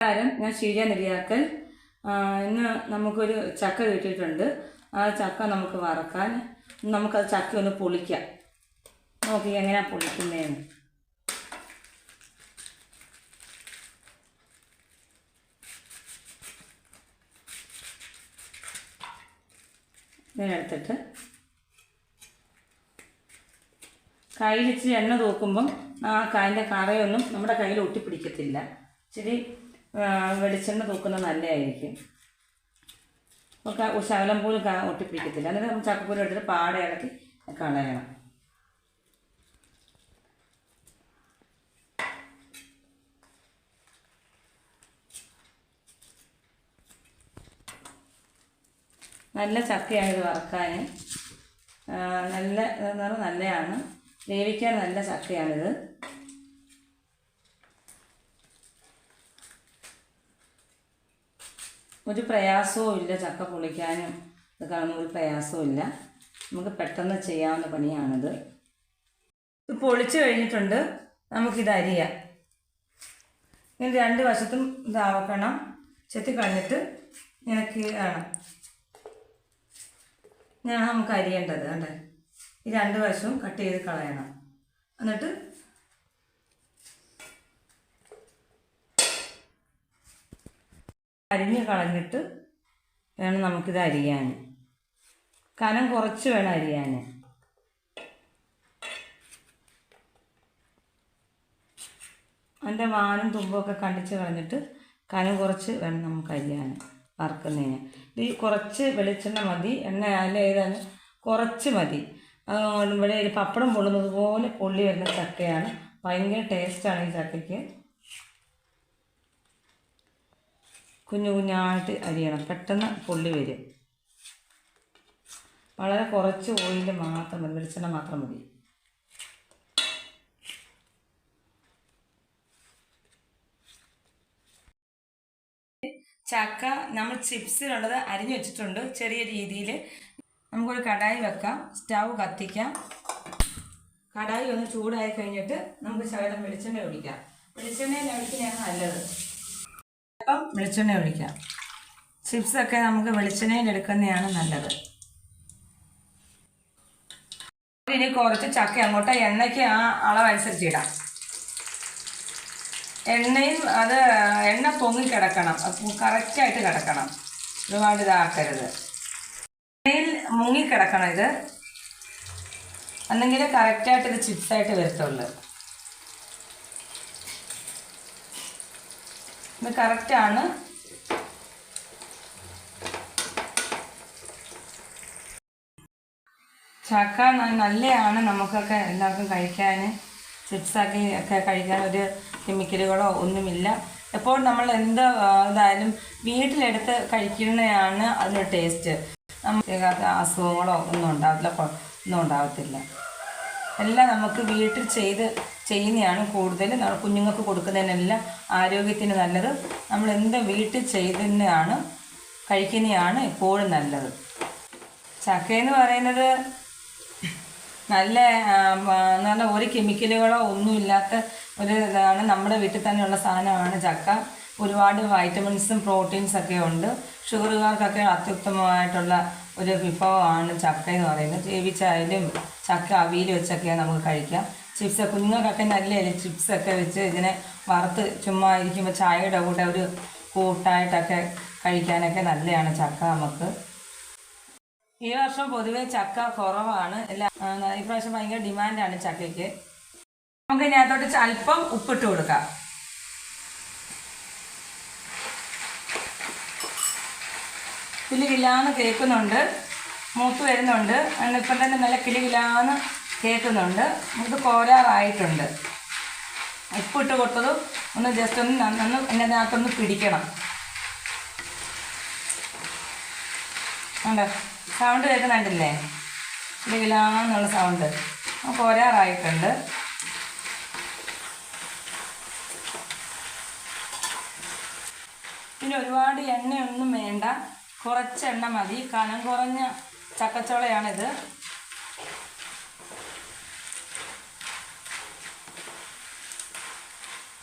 നമസ്കാരം. ഞാൻ ഷീജ നെടിയാക്കൽ ഇന്ന് നമുക്കൊരു ചക്ക കിട്ടിയിട്ടുണ്ട്. ആ ചക്ക നമുക്ക് വറക്കാൻ നമുക്കത് ചക്ക ഒന്ന് പൊളിക്കാം. നോക്കി എങ്ങനെയാണ് പൊളിക്കുന്നതെന്ന് ഇതിനെടുത്തിട്ട് കയ്യിൽ ഇച്ചിരി എണ്ണ തൂക്കുമ്പം ആ കായന്റെ കറയൊന്നും നമ്മുടെ കയ്യിൽ ഒട്ടിപ്പിടിക്കത്തില്ല. ഇച്ചിരി വെളിച്ചെണ്ണ തൂക്കുന്നത് നല്ലതായിരിക്കും. ഒക്കെ ശകലം പോലും ഒട്ടിപ്പിടിക്കത്തില്ല. എന്നിട്ട് നമ്മൾ ചക്കപ്പൂരം എടുത്തിട്ട് പാടെ ഇളക്കി കളയണം. നല്ല ചക്കയായത് വറക്കാൻ. നല്ല നല്ലതാണ്. വേവിക്കാൻ നല്ല ചക്കയാണിത്. ഒരു പ്രയാസവും ഇല്ല ചക്ക പൊളിക്കാനും. ഇത് കാണുമ്പോൾ ഒരു പ്രയാസവും ഇല്ല. നമുക്ക് പെട്ടെന്ന് ചെയ്യാവുന്ന പണിയാണിത്. ഇത് പൊളിച്ച് കഴിഞ്ഞിട്ടുണ്ട്. നമുക്കിത് അരിയാം. ഇങ്ങനെ രണ്ട് വശത്തും ഇതാവക്കണം ചെത്തി കളഞ്ഞിട്ട് നിനക്ക് വേണം ഞാൻ നമുക്ക് അരിയേണ്ടത്. കണ്ടേ? ഈ രണ്ട് വശവും കട്ട് ചെയ്ത് കളയണം. എന്നിട്ട് അരിഞ്ഞ് കളഞ്ഞിട്ട് വേണം നമുക്കിത് അരിയാൻ. കനം കുറച്ച് വേണം അരിയാൻ. അതിന്റെ വാനും തുമ്പൊക്കെ കണ്ടിച്ച് കളഞ്ഞിട്ട് കനം കുറച്ച് വേണം നമുക്ക് അരിയാൻ വറുക്കുന്നതിന്. ഇത് കുറച്ച് വെളിച്ചെണ്ണ മതി. എണ്ണ അല്ല ഏതാണ്? കുറച്ച് മതി. ഇവിടെ പപ്പടം പൊള്ളുന്നത് പോലെ പൊള്ളി വരുന്ന ചക്കയാണ്. ഭയങ്കര ടേസ്റ്റാണ് ഈ ചക്കയ്ക്ക്. കുഞ്ഞു കുഞ്ഞായിട്ട് അരിയണം. പെട്ടെന്ന് പൊള്ളി വരും. വളരെ കുറച്ച് ഓയിൽ മാത്രം മതി. വെളിച്ചെണ്ണ മാത്രം മതി. ചക്ക നമ്മൾ ചിപ്സിലുള്ളത് അരിഞ്ഞു വെച്ചിട്ടുണ്ട്. ചെറിയ രീതിയിൽ നമുക്കൊരു കടായി വെക്കാം. സ്റ്റൗ കത്തിക്കാം. കടായി ഒന്ന് ചൂടായി കഴിഞ്ഞിട്ട് നമുക്ക് ശകലം വെളിച്ചെണ്ണ ഒഴിക്കാം. വെളിച്ചെണ്ണയിൽ ഒഴിക്കുന്നതാണ് നല്ലത്. വെളിച്ചെണ്ണ ഒഴിക്കാം. ചിപ്സൊക്കെ നമുക്ക് വെളിച്ചെണ്ണയിൽ എടുക്കുന്നതാണ് നല്ലത്. ഇനി കുറച്ച് ചക്ക അങ്ങോട്ട് എണ്ണയ്ക്ക് ആ അളവനുസരിച്ച് ഇടാം. എണ്ണയും അത് എണ്ണ പൊങ്ങി കിടക്കണം. കറക്റ്റായിട്ട് കിടക്കണം. ഒരുപാട് ഇതാക്കരുത്. എണ്ണയിൽ മുങ്ങി കിടക്കണം ഇത്. അല്ലെങ്കിൽ കറക്റ്റായിട്ട് ഇത് ചിപ്സായിട്ട് വരത്തുള്ളൂ. ഇത് കറക്റ്റാണ് ചക്ക നല്ലതാണ് നമുക്കൊക്കെ എല്ലാവർക്കും കഴിക്കാൻ. ചിപ്സാക്കി ഒക്കെ കഴിക്കാൻ ഒരു കെമിക്കലുകളോ ഒന്നുമില്ല. എപ്പോൾ നമ്മൾ എന്ത് ഇതായാലും വീട്ടിലെടുത്ത് കഴിക്കുന്നതാണ് അതിന്റെ ടേസ്റ്റ് നമുക്ക് അസുഖങ്ങളോ ഒന്നും ഉണ്ടാവില്ല ഒന്നും ഉണ്ടാകത്തില്ല എല്ലാം നമുക്ക് വീട്ടിൽ ചെയ്ത് ചെയ്യുന്നതാണ് കൂടുതൽ. നമ്മൾ കുഞ്ഞുങ്ങൾക്ക് കൊടുക്കുന്നതിനെല്ലാം ആരോഗ്യത്തിന് നല്ലത്. നമ്മൾ എന്ത് വീട്ടിൽ ചെയ്തതിനാണ് കഴിക്കുന്നതാണ് എപ്പോഴും നല്ലത്. ചക്കയെന്ന് പറയുന്നത് നല്ല നല്ല ഒരു കെമിക്കലുകളോ ഒന്നുമില്ലാത്ത ഒരു ഇതാണ് നമ്മുടെ വീട്ടിൽ തന്നെയുള്ള സാധനമാണ് ചക്ക. ഒരുപാട് വൈറ്റമിൻസും പ്രോട്ടീൻസൊക്കെ ഉണ്ട്. ഷുഗറുകാർക്കൊക്കെ അത്യുത്തമമായിട്ടുള്ള ഒരു വിഭവമാണ് ചക്ക എന്ന് പറയുന്നത്. വേവിച്ചായാലും ചക്ക അവിയിൽ വെച്ചൊക്കെ നമുക്ക് കഴിക്കാം. ചിപ്സ് കുഞ്ഞുങ്ങൾക്കൊക്കെ നല്ലതല്ലേ ചിപ്സൊക്കെ വെച്ച് ഇതിനെ വറുത്ത് ചുമ്മാ ഇരിക്കുമ്പോൾ ചായയുടെ കൂടെ ഒരു കൂട്ടായിട്ടൊക്കെ കഴിക്കാനൊക്കെ നല്ലതാണ് ചക്ക നമുക്ക്. ഈ വർഷം പൊതുവേ ചക്ക കുറവാണ്. എല്ലാ ഇപ്രാവശ്യം ഭയങ്കര ഡിമാൻഡാണ് ചക്കയ്ക്ക്. നമുക്ക് ഇതിനകത്തോട്ട് അല്പം ഉപ്പിട്ട് കൊടുക്കാം. കിലുകിലാന്ന് കേൾക്കുന്നുണ്ട്. മൂത്ത് വരുന്നുണ്ട്. ഇപ്പം തന്നെ നല്ല കിലുകിലാന്ന് കേൾക്കുന്നുണ്ട്. നമുക്ക് കോരാറായിട്ടുണ്ട്. ഉപ്പിട്ട് കൊടുത്തതും ഒന്ന് ജസ്റ്റ് ഒന്ന് നന്നൊന്ന് ഇതിനകത്തൊന്ന് പിടിക്കണം. ഉണ്ട് സൗണ്ട് കേൾക്കുന്നുണ്ടല്ലേ? ഇതിലാന്നുള്ള സൗണ്ട് കോരാറായിട്ടുണ്ട്. പിന്നെ ഒരുപാട് എണ്ണയൊന്നും വേണ്ട. കുറച്ചെണ്ണ മതി. കനം കുറഞ്ഞ ചക്കച്ചോളയാണിത്.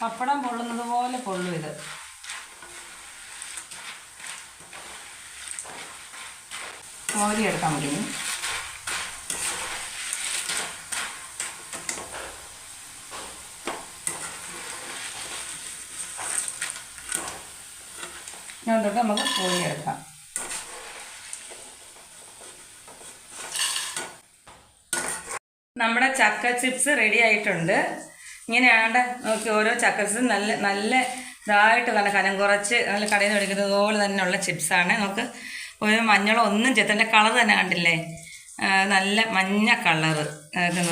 പപ്പടം പൊള്ളുന്നത് പോലെ പൊള്ളും ഇത്. മോരി എടുക്കാൻ പറ്റും ഞാൻ തൊട്ട് നമുക്ക് കോരി എടുക്കാം. നമ്മുടെ ചക്ക ചിപ്സ് റെഡി ആയിട്ടുണ്ട്. ഇങ്ങനെയാണ്ട് നോക്കി ഓരോ ചക്ക ചിപ്സ് നല്ല നല്ല ഇതായിട്ട് നല്ല കനം കുറച്ച് നല്ല കടയിൽ നിന്ന് മേടിക്കുന്നത് പോലെ തന്നെയുള്ള ചിപ്സാണ് നമുക്ക് ഒരു മഞ്ഞളോ ഒന്നും ചെത്തന്റെ കളർ തന്നെ കണ്ടില്ലേ? നല്ല മഞ്ഞ കളറ്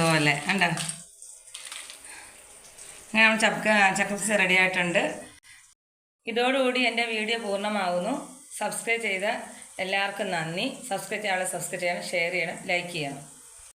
പോലെ കണ്ടോ? അങ്ങനെ നമ്മൾ ചക്ക ചക്ക ചിപ്സ് റെഡി ആയിട്ടുണ്ട്. ഇതോടുകൂടി എന്റെ വീഡിയോ പൂർണമാകുന്നു സബ്സ്ക്രൈബ് ചെയ്ത എല്ലാവർക്കും നന്ദി. സബ്സ്ക്രൈബ് ചെയ്യാനുള്ള സബ്സ്ക്രൈബ് ചെയ്യണം ഷെയർ ചെയ്യണം ലൈക്ക് ചെയ്യണം.